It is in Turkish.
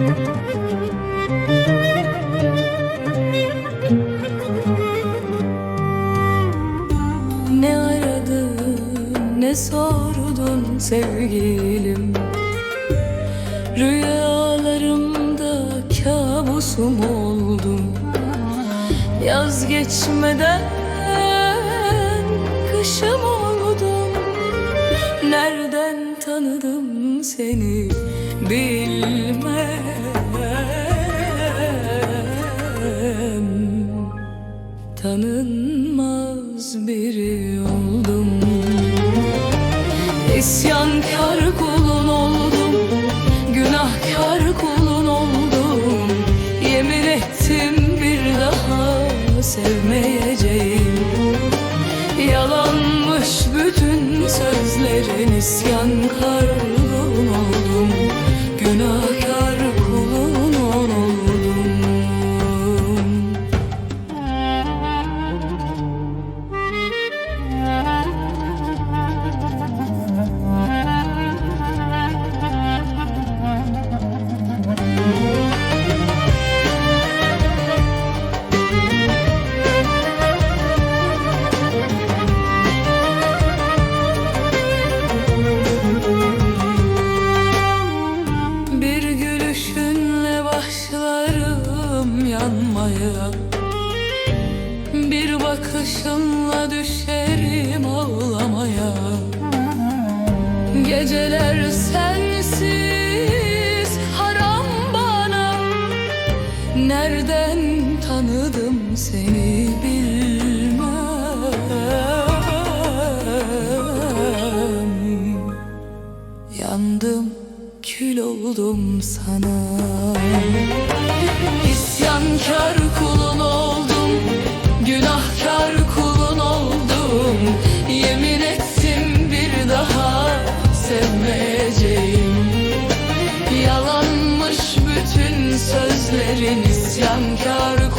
Ne aradın ne sordun sevgilim? Rüyalarımda kabusum oldum Yaz geçmeden kışım oldum Nereden tanıdım seni bilmem. Tanınmaz biri oldum. İsyankar kulun oldum Günahkar kulun oldum. Yemin ettim bir daha sevmeyeceğim. Yalanmış bütün sözlerin isyankar başlarım yanmaya Bir bakışınla düşerim ağlamaya. Geceler sensiz haram bana. Nereden tanıdım seni? bilmem kül oldum sana. İsyankar kulun oldum Günahkar kulun oldum. Yemin ettim bir daha sevmeyeceğim. Yalanmış bütün sözlerin isyankar